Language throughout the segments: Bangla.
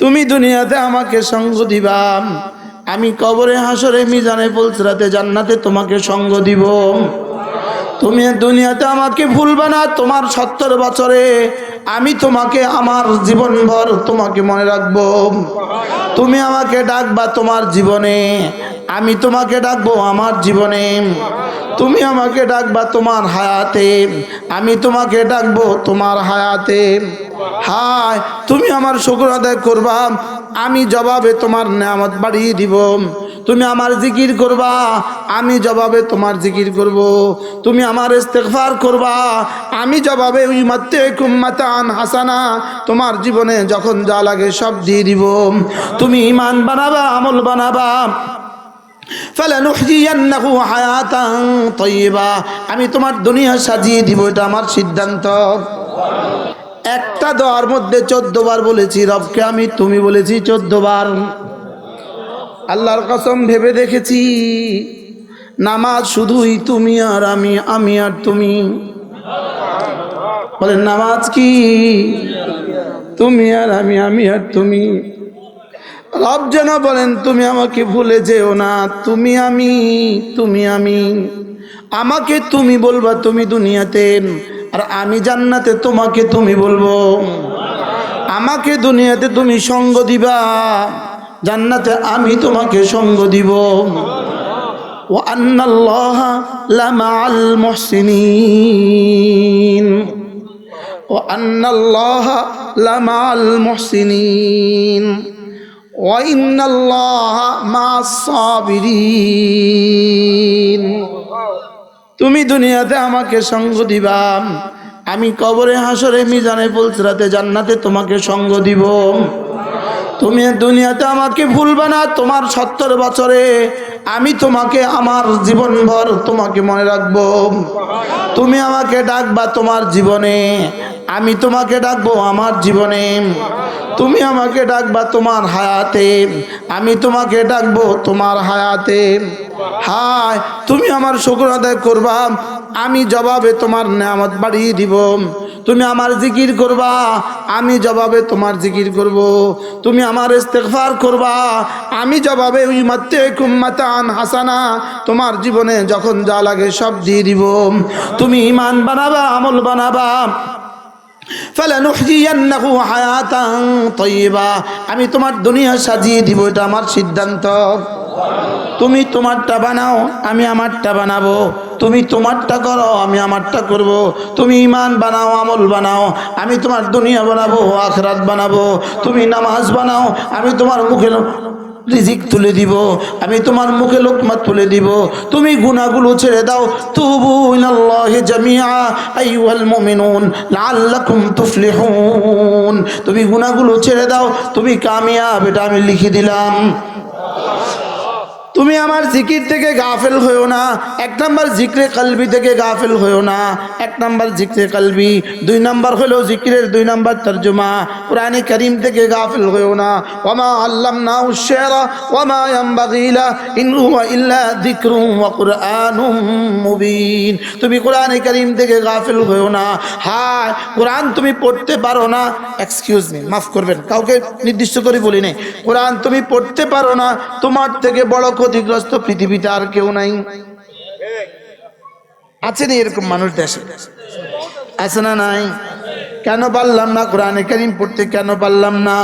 তুমি দুনিয়াতে আমাকে সঙ্গ দিবাম আমি কবরে হাসরে মিজানে, পলসরাতে, জান্নাতে তোমাকে সঙ্গ দিব। তুমি দুনিয়াতে আমাকে ভুলবে না, তোমার সত্তর বছরে আমি তোমাকে, আমার জীবনভর তোমাকে মনে রাখব। তুমি আমাকে ডাকবা তোমার জীবনে আমি তোমাকে ডাকবো আমার জীবনে। তুমি আমাকে ডাকবা তোমার হায়াতে। আমি তোমাকে ডাকবো তোমার হায়াতে। হায়, তুমি আমার শুক্র আদায় করবা। আমি জবাবে তোমার নেয়ামত বাড়িয়ে দিব। তুমি আমার জিকির করবা। আমি জবাবে তোমার জিকির করব। তুমি আমার ইস্তেগফার করবা। আমি জবাবে কুম্মাতান হাসানা। তোমার জীবনে যখন যা লাগে সব দিয়ে দিব। তুমি ইমান বানাবা, আমল বানাবা। আমি তোমার দুনিয়া সাজিয়ে দিব, এটা আমার সিদ্ধান্ত। একটা দোয়ার মধ্যে চোদ্দ বার বলেছি, রবকে আমি, তুমি বলেছি চোদ্দ বার। আল্লাহর কসম ভেবে দেখেছি, নামাজ শুধুই তুমি আর আমি আমি আর তুমি। বলেন নামাজ কি? তুমি আর আমি আমি আর তুমি। রব যেন বলেন, তুমি আমাকে ভুলে যেও না, তুমি আমি তুমি আমি। আমাকে তুমি বলবা, তুমি দুনিয়াতে, আর আমি জান্নাতে তোমাকে তুমি বলব। আমাকে দুনিয়াতে তুমি সঙ্গ দিবা, জান্নাতে আমি তোমাকে সঙ্গ দিব। ও আন্নাল্লাহ লামাআল মুহসিনিন। ও মুহসিনিন। তুমি দুনিয়াতে আমাকে সঙ্গ দিবা। আমি কবরে হাসরে মিজানে পলসরাতে জান্নাতে তোমাকে সঙ্গ দিব। তুমি দুনিয়াতে আমাকে ভুলবে না। তোমার সত্তর বছরে আমি তোমাকে, আমার জীবনভর তোমাকে মনে রাখব। তুমি আমাকে ডাকবা তোমার জীবনে। আমি তোমাকে ডাকবো আমার জীবনে। তুমি আমাকে ডাকবা তোমার হায়াতে। আমি তোমাকে ডাকবো তোমার হায়াতে। হায়, তুমি আমার শুক্র আদায় করবা। আমি জবাবে তোমার নামত বাড়িয়ে দিব। তুমি আমার জিকির করবা, আমি জবাবে তোমার জিকির করব। তুমি আমার ইস্তেগফার করবা, আমি জবাবে ওই মাত্তে কুম্মাতান হাসানা, তোমার জীবনে যখন যা লাগে সব দিয়ে দিব। তুমি ইমান বানাবা, আমল বানাবা। আমি তোমার দুনিয়া সাজিয়ে দিব, এটা আমার সিদ্ধান্ত। তুমি তোমারটা বানাও, আমি আমারটা বানাবো। তুমি তোমারটা করো, আমি আমারটা করব। তুমি ইমান বানাও, আমল বানাও, আমি তোমার দুনিয়া বানাবো, আখরাত বানাবো। তুমি নামাজ বানাও, আমি তোমার মুখে রিজিক তুলে দিব। আমি তোমার মুখে লোকমা তুলে দিব। তুমি গুনাহগুলো ছেড়ে দাও। তুবু তুফলিহুন। তুমি গুনাহগুলো ছেড়ে দাও। তুমি কামিয়াব, এটা আমি লিখে দিলাম। তুমি আমার জিকির থেকে গাফেল হয়েও না, এক নাম্বার জিক্রে কালবি থেকে গাফেল হয়েও না, এক নাম্বার জিক্রে কালবি, দুই নাম্বার হলো জিকিরের দুই নাম্বার তর্জমা, কোরআনে করিম থেকে গাফেল হয়েও না। ওমা আল্লাম না উশেরা ওমা ইয়ামবাগিলা ইন ইল্লা ওয়া কুরআনুম মুবিন। তুমি কোরআনে করিম থেকে গাফেল হয়েও না। হায়, কোরআন তুমি পড়তে পারো না। এক্সকিউজ মি মাফ করবেন, কাউকে নির্দিষ্ট করে বলি নাই। কোরআন তুমি পড়তে পারো না, তোমার থেকে বড় ক্ষতিগ্রস্ত পৃথিবীতে আর কেউ নাই। আছে না এরকম মানুষ দেশে? আছে না নাই? কেন পারলাম না? কোরআনে কারিম পড়তে কেন পারলাম না?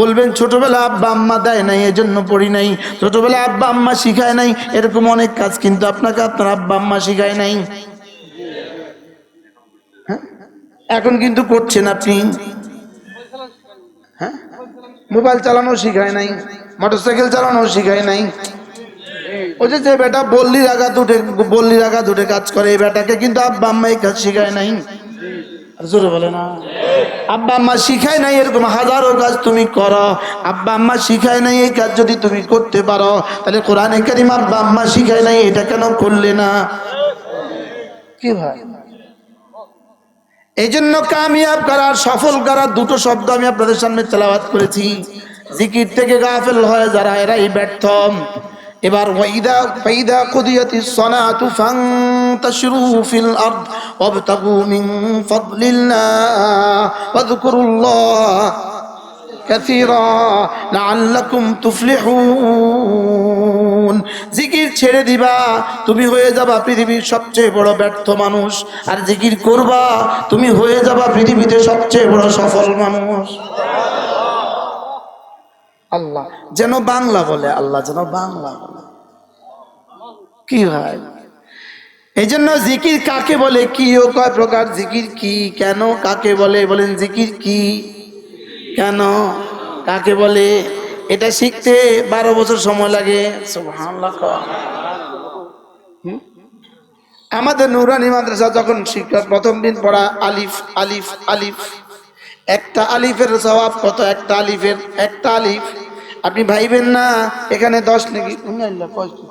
বলবেন, ছোটবেলা আব্বা আম্মা দেয় নাই, এজন্য পড়ি নাই। ছোটবেলা আব্বা আম্মা শিখায় নাই। এরকম অনেক কাজ, কিন্তু আপনাকে আপনার আব্বা আম্মা শিখায় নাই। হ্যাঁ? এখন কিন্তু করছেন আপনি। হ্যাঁ? মোবাইল চালানো শিখায় নাই, মোটরসাইকেল চালানো শিখায় নাই। ওই যে বেটা বল্লির আঘাত উঠে বল্লির আঘাত উঠে কাজ করে, এই বেটাকে কিন্তু আব্বা আম্মা এই কাজ শিখায় নাই। জোরে বলে না। আব্বা আম্মা শিখায় নাই এরকম হাজারো কাজ তুমি করো। আব্বা আম্মা শিখায় নাই এই কাজ যদি তুমি করতে পারো, তাহলে কোরআনে কারিম আব্বা আম্মা শিখায় নাই, এটা কেন করলে না? কি ভাই? এই জন্য কামিয়াব করার সফল করার দুটো শব্দ আমি আপনাদের সামনে তেলাওয়াত করেছি। জিকির থেকে গাফেল হয় যারা, এরাই ব্যর্থ। এবার ওয়াইদা, ফাইদা কুদিয়াতি সলাতু ফান্তাশিরু ফিল আরদ ওয়াবতাগু মিন ফাদলিল্লাহ ওয়াযকুরুল্লাহ কাসীরা লাআল্লাকুম তুফলিহুন। জিকির ছেড়ে দিবা, তুমি হয়ে যাবা পৃথিবীর সবচেয়ে বড় ব্যর্থ মানুষ। আর জিকির করবা, তুমি হয়ে যাবা পৃথিবীতে সবচেয়ে বড় সফল মানুষ। আল্লাহ। যেন বাংলা বলে, আল্লাহ যেন বাংলা বলে। কি হয়? এই জন্য জিকির কাকে বলে, কি ও কয় প্রকার জিকির কি, কেন কাকে বলে, বলেন জিকির কি? কেন কাকে বলে? এটা শিখতে বারো বছর সময় লাগে? আমাদের নুরানি মাদ্রাসা যখন শিক্ষা প্রথম দিন পড়া আলিফ আলিফ আলিফ। একটা আলিফের জবাব কত? একটা আলিফের, একটা আলিফ। আপনি ভাইবেন না, এখানে দশ নাকি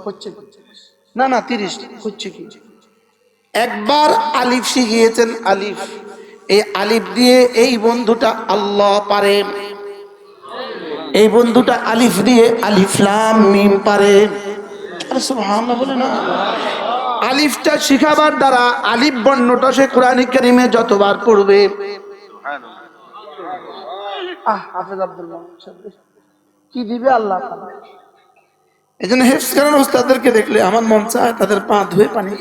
হচ্ছে না না, তিরিশ। হচ্ছে কি? একবার আলিফ শিখিয়েছেন আলিফ। এই আলিফ দিয়ে এই বন্ধুটা আল্লাহ পারে। এই বন্ধুটা আলিফ দিয়ে আলিফলাম মিম পারে। বলে না? আলিফটা শিখাবার দ্বারা আলিফ বর্ণটা সে কোরআন যতবার পড়বে। হাফেজ আব্দুল কি দিবে আল্লাহ এই জন্য হেফস করার উস্তাদদেরকে দেখলে আমার মন চায় তাদের পা ধুয়ে পানি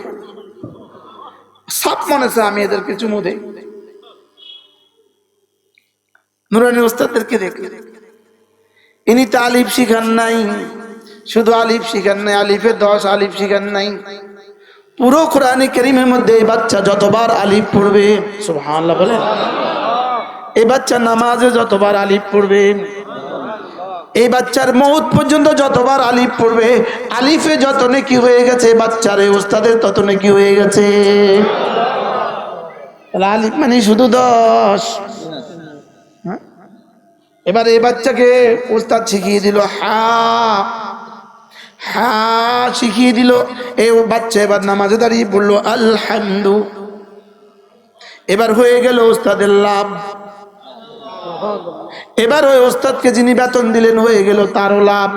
সাপ মনে চায় আমি এদেরকে নুরানি দেখলে। ইনি তো আলিফ শিখান নাই, শুধু আলিফ শিখান নাই, আলিফে দশ, আলিফ শিখান নাই। পুরো কোরআনে করিমের মধ্যে এই বাচ্চা যতবার আলিফ পড়বে, সুবহানাল্লাহ বলে এই বাচ্চা নামাজে যতবার আলিফ পড়বে, এই বাচ্চার মৌত পর্যন্ত যতবার আলিফ পড়বে, আলিফে যত নেকি হয়ে গেছে বাচ্চার এই ওস্তাদের তত নেকি হয়ে গেছে। আলিফ মানে শুধু দশ। হ্যাঁ? এবার এই বাচ্চাকে ওস্তাদ শিখিয়ে দিল, হা হা শিখিয়ে দিল। এই বাচ্চা এবার নামাজে দাঁড়িয়ে পড়ল, আলহামদু। এবার হয়ে গেল ওস্তাদের লাভ। এবার ওই ওস্তাদকে যিনি বেতন দিলেন, হয়ে গেল তারও লাভ।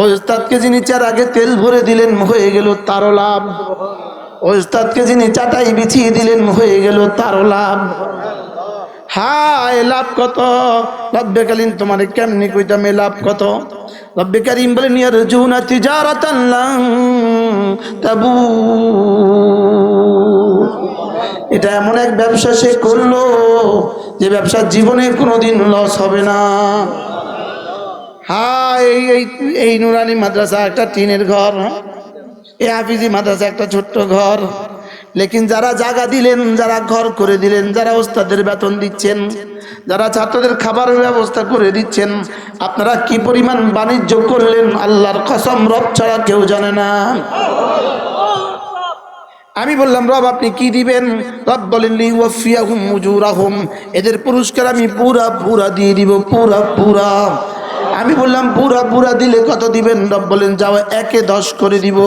ওই ওস্তাদকে যিনি চার আগে তেল ভরে দিলেন, হয়ে গেল তারও লাভ। ওই ওস্তাদকে যিনি চাটাই বিছিয়ে দিলেন, হয়ে গেল তারও লাভ। হায়, লাভ কত? রব্বেকালীন তোমার কেমনি কইতাম এ লাভ কত? রব্বে কারিম বলেন ইয়ার জুনা তিজারাতান লান তাবু এটা এমন এক ব্যবসা সে করল, যে ব্যবসা জীবনে কোনোদিন লস হবে না। হায়, এই এই নুরানি মাদ্রাসা একটা টিনের ঘর? এই হাফিজি মাদ্রাসা একটা ছোট্ট ঘর। লেকিন যারা জায়গা দিলেন, যারা ঘর করে দিলেন, যারা ওস্তাদের বেতন দিচ্ছেন, যারা ছাত্রদের খাবারের ব্যবস্থা করে দিচ্ছেন, আপনারা কি পরিমাণ বাণিজ্য করলেন? আল্লাহর কসম, রব ছাড়া কেউ জানে না। আমি বললাম, রব, আপনি কি দিবেন? রব বলেন এদের পুরস্কার আমি পুরা পুরা দিয়ে দিব, পুরা পুরা। আমি বললাম পুরা পুরা দিলে কত দিবেন? রব বলেন, যাও একে দশ করে দিব।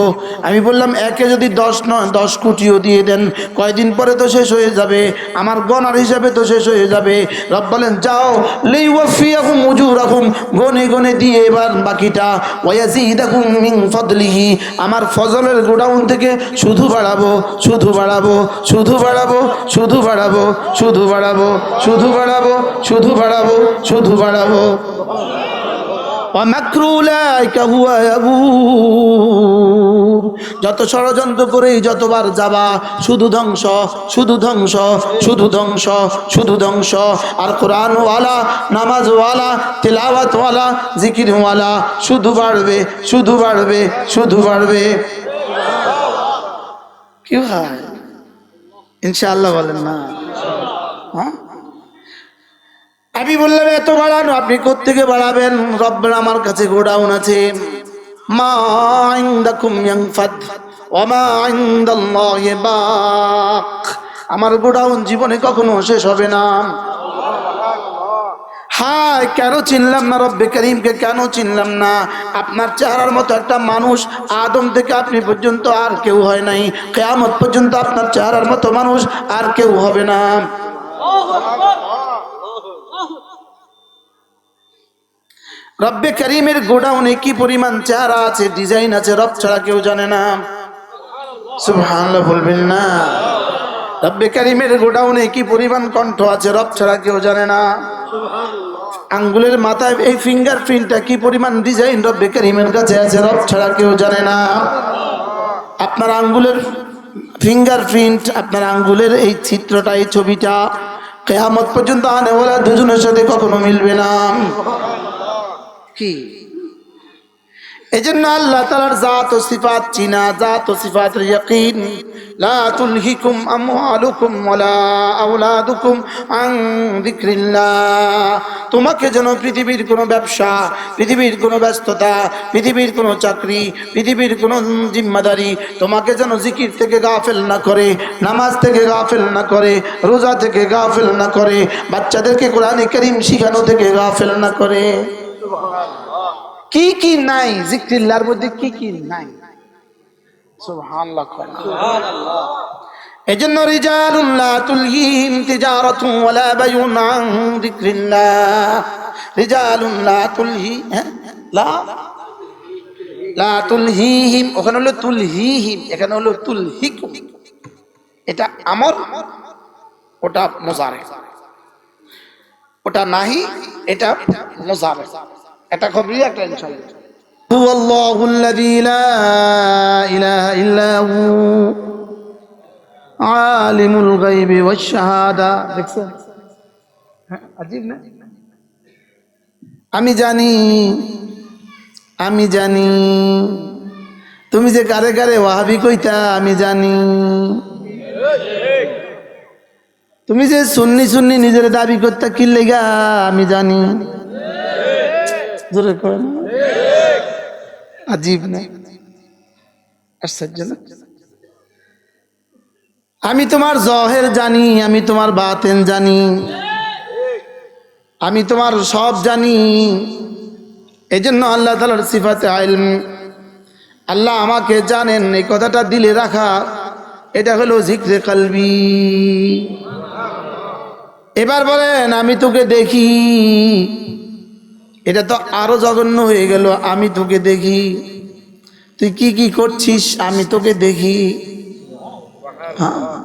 আমি বললাম, একে যদি দশ নয় দশ কোটিও দিয়ে দেন, কয়দিন পরে তো শেষ হয়ে যাবে, আমার গণার হিসাবে তো শেষ হয়ে যাবে। রব বলেন, যাও লিওয়াফিয়াহুম মুজুরাহুম গনে গনে দিয়ে এবার বাকিটা ওয়াজিদাকুম মিন ফদলিহি। আমার ফজলের গোডাউন থেকে শুধু বাড়াবো শুধু বাড়াবো শুধু বাড়াবো শুধু বাড়াবো শুধু বাড়াবো শুধু বাড়াবো শুধু বাড়াবো শুধু বাড়াবো। যত ষড়যন্ত্র করে যতবার যাবা, শুধু ধ্বংস শুধু ধ্বংস শুধু ধ্বংস শুধু ধ্বংস। আর কোরআনওয়ালা, নামাজওয়ালা, তেলাওয়াতওয়ালা, জিকিরওয়ালা, শুধু বাড়বে শুধু বাড়বে শুধু বাড়বে। কি হয় ইনশাআল্লাহ বলেন না। হ্যাঁ? আমি বললাম, এত বাড়ানো, আপনি কোত্থেকে বাড়াবেন? রব্বের আমার কাছে গোডাউন আছে। আমার গোডাউন জীবনে কখনো শেষ হবে না। হায়, কেন চিনলাম না রব্বে করিমকে, কেন চিনলাম না? আপনার চেহারার মতো একটা মানুষ আদম থেকে আপনি পর্যন্ত আর কেউ হয় নাই। কেয়ামত পর্যন্ত আপনার চেহারার মতো মানুষ আর কেউ হবে না। রব্বে করিমের গোডাউনে কি পরিমাণ চেহারা আছে, ডিজাইন আছে, রব ছাড়া কেউ জানে না। সুবহানাল্লাহ বলবেন না। রব্বে করিমের গোডাউনে কি পরিমাণ কণ্ঠ আছে, রব ছাড়া কেউ জানে না। আঙ্গুলের মাথায় এই ফিঙ্গার প্রিন্টটা কি পরিমাণ ডিজাইন রব্বে করিমের কাছে আছে, রব ছাড়া কেউ জানে না। আপনার আঙ্গুলের ফিঙ্গার প্রিন্ট আপনার আঙ্গুলের এই চিত্রটা, এই ছবিটা কেয়ামত পর্যন্ত আনেওয়ালা দুজনের সাথে কখনো মিলবে না। কি? এই জন্য আল্লাহ তালার জাত ও সিফাত চিনা, জাত ও সিফাত ইয়াকিন। লা তুলহিকুম আমওয়ালুকুম ওয়ালা আওলাদুকুম আন যিকরিল্লাহ। তোমাকে যেন পৃথিবীর কোনো ব্যবসা, পৃথিবীর কোনো ব্যস্ততা, পৃথিবীর কোনো চাকরি, পৃথিবীর কোনো জিম্মাদারি, তোমাকে যেন জিকির থেকে গাফেল না করে, নামাজ থেকে গাফেল না করে, রোজা থেকে গাফেল না করে, বাচ্চাদেরকে কোরআনে করিম শিখানো থেকে গাফেল না করে। কি কি নাই? জিক্রিল্লার মধ্যে কি কি নাই? সুবহানাল্লাহ এজন্য রিজালুল্লাহ তুলহিম তিজারাতু ওয়ালা বাইউন আন যিকরিল্লাহ রিজালুল্লাহ তুলহি হ্যাঁ? লা? লা তুলহিহিম ওখানে হলো তুলহিহিম এখানে হলো তুলহিকুম। এটা আমর ওটা মোজারে ওটা নাহি এটা মোজারে এটা খবরই একটা ইনশাআল্লাহ هو الله الذي لا إله إلا هو عالم الغيب والشهادة দেখছেন হ্যাঁ, আজীব না আমি জানি আমি জানি তুমি যে কারে কারে ওয়াহাবি কইতা আমি জানি তুমি যে সুন্নি সুন্নি নিজের দাবি করতে কি লেগা আমি জানি জোরে আজীব আমি তোমার জহের জানি, আমি তোমার বাতেন জানি। আমি তোমার সব জানি। এই জন্য আল্লাহ তালার সিফাতে আইলম আল্লাহ আমাকে জানেন, এই কথাটা দিলে রাখা, এটা হলো জিক্রে কালবি। এবার বলেন, আমি তোকে দেখি। এটা তো আরও জঘন্য হয়ে গেল, আমি তোকে দেখি। তুই কি কি করছিস, আমি তোকে দেখি। হ্যাঁ।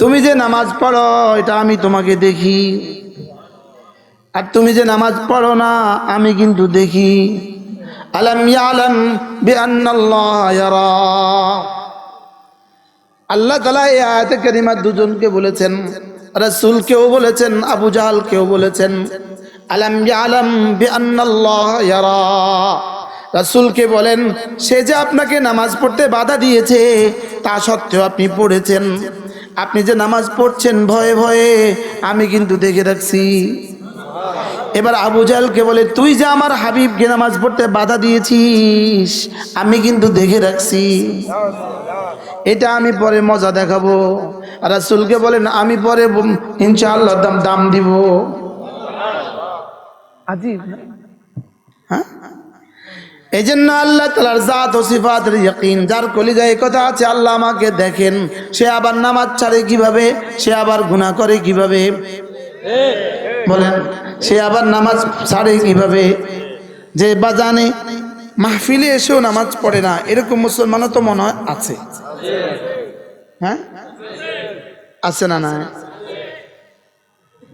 তুমি যে নামাজ পড়ো, এটা আমি তোমাকে দেখি। আর তুমি যে নামাজ পড়ো না, আমি কিন্তু দেখি। আলম ইয়ালাম আল্লাহ তালা এই আয়াতে কারিমা দুজনকে বলেছেন রসুল কেউ বলেছেন, আবু জাহাল কেউ বলেছেন। আলম আলম রাসূলকে বলেন, সে যে আপনাকে নামাজ পড়তে বাধা দিয়েছে, তা সত্ত্বেও আপনি পড়েছেন। আপনি যে নামাজ পড়ছেন ভয়ে ভয়ে, আমি কিন্তু দেখে রাখছি। এবার আবু জাহলকে বলে, তুই যে আমার হাবিবকে নামাজ পড়তে বাধা দিয়েছিস, আমি কিন্তু দেখে রাখছি। এটা আমি পরে মজা দেখাবো। রাসুলকে বলেন, আমি পরে ইনশাআল্লাহ দাম দাম দিব। হ্যাঁ? এই জন্য আল্লাহ তালার জাত ও সিফাতের ইয়াকিন, যার কলিজায় কথা আছে, আল্লাহ আমাকে দেখেন, সে আবার নামাজ ছাড়ে কীভাবে? সে আবার গুনাহ করে কীভাবে? বলেন, সে আবার নামাজ ছাড়ে কীভাবে? যে বাজানে মাহফিলে এসেও নামাজ পড়ে না, এরকম মুসলমানও তো মনে হয় আছে। হ্যাঁ? আছে না না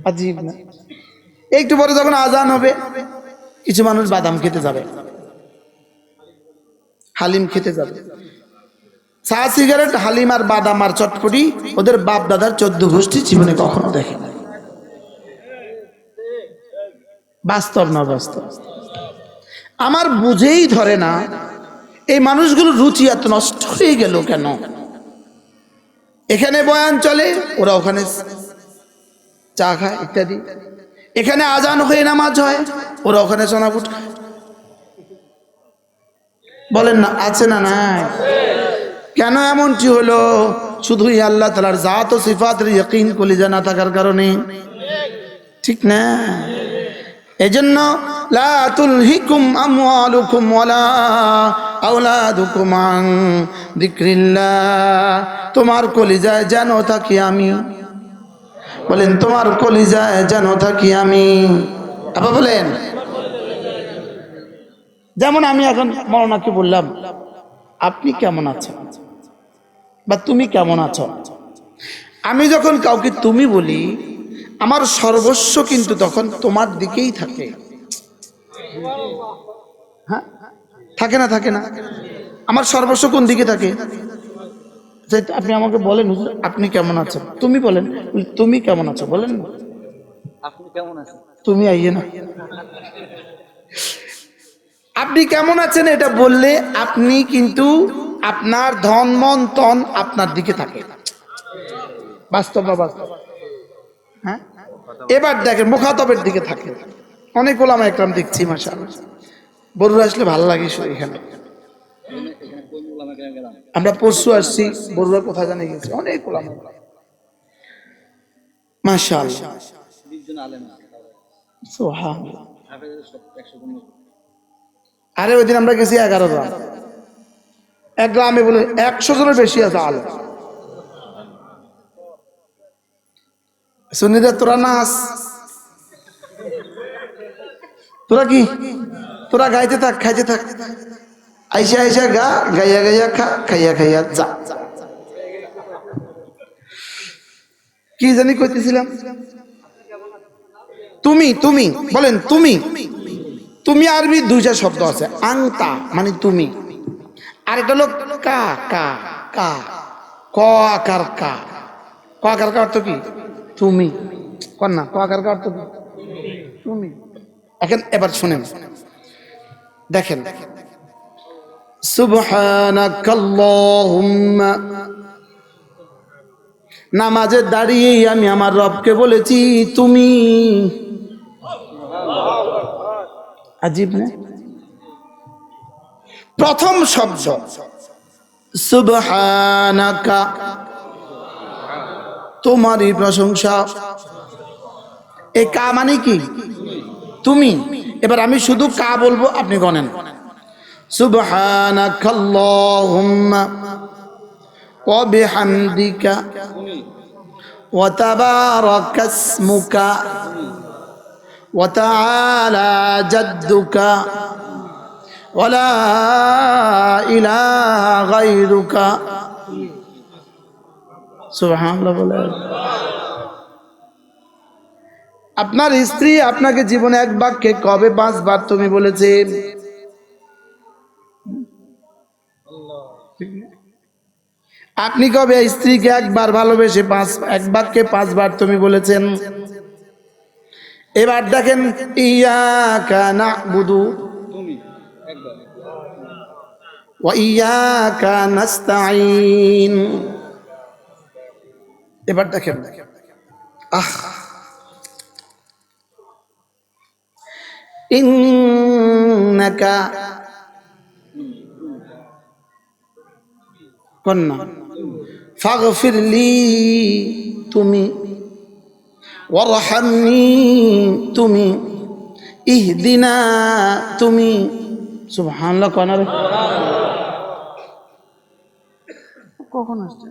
আজীব না। একটু পরে যখন আজান হবে, কিছু মানুষ বাদাম খেতে যাবে। হালিম খেতে যাবে। চা, সিগারেট, হালিম আর বাদাম আর চটপটি ওদের বাপ দাদার চোদ্দ গোষ্ঠী জীবনে কখনো দেখে না বাস্তব না বাস্তব? আমার বুঝেই ধরে না, এই মানুষগুলোর রুচি এত নষ্ট হয়ে গেল কেন? এখানে বয়ান চলে, ওরা ওখানে চা খায়, ইত্যাদি। এখানে আজান হয়ে নামাজ হয়। ওরা ওখানে সোনাপুট খায় বলেন না, আছে না নাই? কেন এমনটি হলো? শুধুই আল্লাহ তালার জাত ও সিফাতের ইয়কিন কলিজা না থাকার কারণে। ঠিক না? এজন্য, লা তোমার কলিজায় যেন থাকি আমি বলেন, তোমার কলিজায় যেন থাকি আমি। আবার বলেন, যেমন আমি এখন মরণাকে বললাম, আপনি কেমন আছেন বা তুমি কেমন আছো? আমি যখন কাউকে তুমি বলি, আমার সর্বস্ব কিন্তু তখন তোমার দিকেই থাকে। হ্যাঁ? থাকে না থাকে না? আমার সর্বস্ব কোন দিকে থাকে? যে আপনি আমাকে বলেন হুজুর, আপনি কেমন আছেন? তুমি বলেন তুমি কেমন আছো? বলেন। না আপনি কেমন আছেন? তুমি আইয়ে না। আপনি কেমন আছেন এটা বললে আপনি কিন্তু আপনার ধন মন তন আপনার দিকে থাকে। বাস্তব না বাস্তব? হ্যাঁ? এবার দেখেন মুখাতবের দিকে থাকে। অনেক ওলামা একরাম দেখছি মাসা বড়ুরা আসলে ভালো লাগে এখানে কোন ওলামা কেন গেলাম আমরা পরশু আসছি বড়ুরা কোথায় জানে গেছি? অনেক ওলামা। মাশা বিশ জন আলেম আছে সোহান হাফেজের সব একশো আরে ওই দিন আমরা গেছি এগারো জন এক গ্রামে বলে একশো জনের বেশি আছে আলো সুনিরা তোরা নাচ। তোরা কি? তোরা গাইতে থাক খাইতে থাক। আইসা আইসা গা গাইয়া গাইয়া খা খাইয়া খাইয়া যা কি জানি কইতেছিলাম তুমি তুমি বলেন তুমি তুমি আরবি দুইটা শব্দ আছে আংতা মানে তুমি আর একটা লোক কা কা কা ক আকার কা ক আকার কা অর্থ কি তুমি কর না ক আকার কা অর্থ কি তুমি এখন এবার শুনেন দেখেন দেখেন সুবহানাকাল্লাহুম্মা। নামাজে দাঁড়িয়েই আমি আমার রবকে বলেছি, তুমি আজীব না? প্রথম শব্দ, সুবহানাকা তোমারই প্রশংসা। এ কা মানে কি? তুমি। এবার আমি শুধু কা বলব, আপনি গনেন সুবহানাকাল্লাহুম্মা ওয়া বিহামদিকা ওয়া তাবারাকা ইসমুকা وتعالى جدك ولا إله غيرك سبحان الله বলে আপনার স্ত্রী আপনাকে জীবনে এক বাক্যে কবে পাঁচবার তুমি বলেছে আপনি কবে স্ত্রীকে একবার ভালোবেসে পাঁচ এক বাক্যে পাঁচবার তুমি বলেছেন? এবার দেখেন ওয়া ইয়াকা নাস্তাঈন। এবার দেখেন আহ। ইন্নাকা। কন্যা। ফাগফিরলি তুমি। ওয়ারহামনি তুমি। ইহদিনা তুমি। সুবহানাল্লাহ কোন রে। কখন আসছে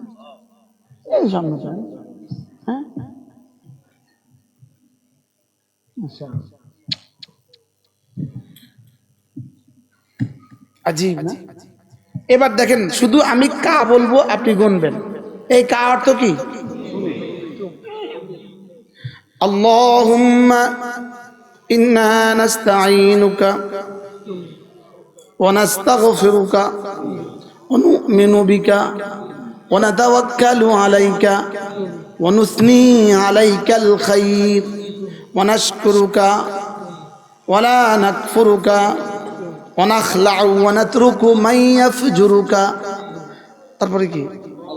এই সামনে সামনে হ্যাঁ? আজীব না? এবার দেখেন শুধু আমি কা বলব আপনি গুনবেন। এই কা অর্থ কি اللهم إنا نستعينك ونستغفرك ونؤمن بك ونتوكل عليك ونثني عليك الخير ونشكرك ولا نكفرك ونخلع ونترك من يفجرك তারপরে কি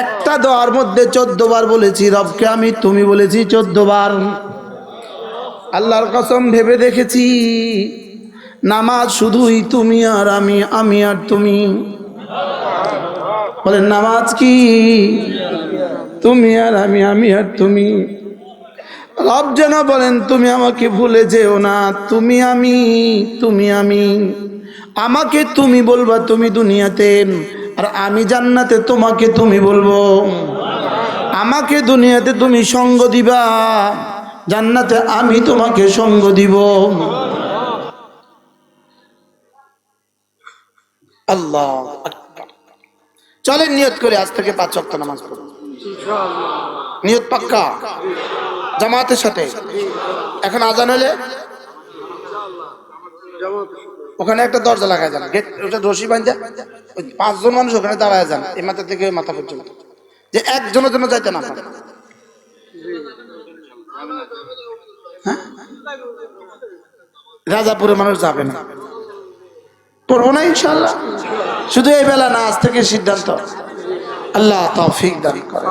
একটা দোয়ার মধ্যে চোদ্দ বার বলেছি, রবকে আমি, তুমি বলেছি চোদ্দ বার। আল্লাহর কসম ভেবে দেখেছি, নামাজ শুধুই তুমি আর আমি আমি আর তুমি। বলেন, নামাজ কি? তুমি আর আমি আমি আর তুমি। রব যেন বলেন, তুমি আমাকে ভুলে যেও না, তুমি আমি তুমি আমি। আমাকে তুমি বলবা তুমি দুনিয়াতে। আর আমি জান্নাতে তোমাকে তুমি বলব, আমাকে দুনিয়াতে তুমি সঙ্গ দিবা, জান্নাতে আমি তোমাকে সঙ্গ দিব। আল্লাহ। চলেন নিয়ত করে আজ থেকে পাঁচ ওয়াক্ত নামাজ পড়ুন নিয়ত পাক্কা? জামাতের সাথে? এখন আজান হলে? ওখানে একটা দরজা লাগায় যান। গেট, ওটা রশি বান্ধা ওই পাঁচজন মানুষ ওখানে দাঁড়ায় যান, এই মাথা থেকে ওই মাথা পর্যন্ত। যে একজনের জন্য যাইতে না পারে। হ্যাঁ? রাজাপুরে মানুষ যাবে না। পড়ব না ইনশাল্লাহ শুধু এই বেলা না, আজ থেকে সিদ্ধান্ত। আল্লাহ তৌফিক দান করে।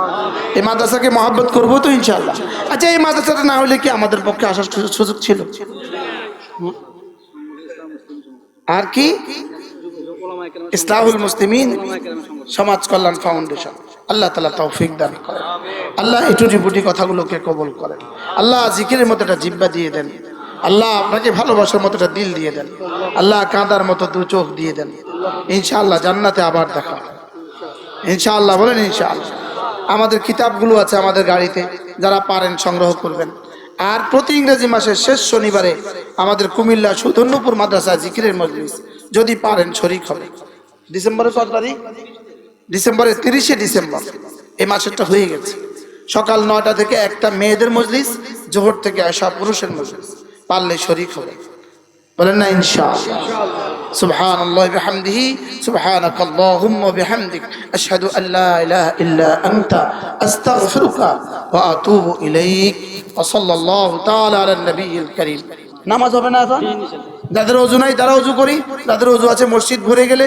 এই মাদ্রাসাকে মহাব্বত করব তো ইনশাল্লাহ আচ্ছা এই মাদ্রাসাটা না হলে কি আমাদের পক্ষে আসার সুযোগ ছিল? আর কি? ইসলাহুল মুসলিমিন সমাজ কল্যাণ ফাউন্ডেশন। আল্লাহ তালা তৌফিক দান করেন। আল্লাহ এই টুটি কথাগুলোকে কবল করেন। আল্লাহ জিকিরের মতো একটা জিব্বা দিয়ে দেন। আল্লাহ আপনাকে ভালোবাসার মতো একটা দিল দিয়ে দেন। আল্লাহ কাঁদার মতো দু চোখ দিয়ে দেন। ইনশাআল্লাহ জান্নাতে আবার দেখা ইনশাআল্লাহ বলেন ইনশাআল্লাহ। আমাদের কিতাবগুলো আছে আমাদের গাড়িতে, যারা পারেন সংগ্রহ করবেন। আর প্রতি ইংরেজি মাসের শেষ শনিবারে আমাদের কুমিল্লা সুধন্যপুর মাদ্রাসা জিকিরের মজলিস, যদি পারেন শরিক হবে। ডিসেম্বরের কত তারিখ? ডিসেম্বরের তিরিশে ডিসেম্বর। এই মাসেরটা হয়ে গেছে। সকাল নয়টা থেকে একটা মেয়েদের মজলিস, জোহর থেকে আসা পুরুষের মজলিস। পারলে শরিক হবে। বলেন না, ইনশাআল্লাহ। سبحان الله بحمده سبحانك اللهم وبحمدك أشهد أن لا إله إلا أنت أستغفرك وأتوب إليك وصلى الله تعالى على النبي الكريم নামাজ হবে না এখন যাদের অজু নাই তারা অজু করি যাদের অজু আছে মসজিদ ভরে গেলে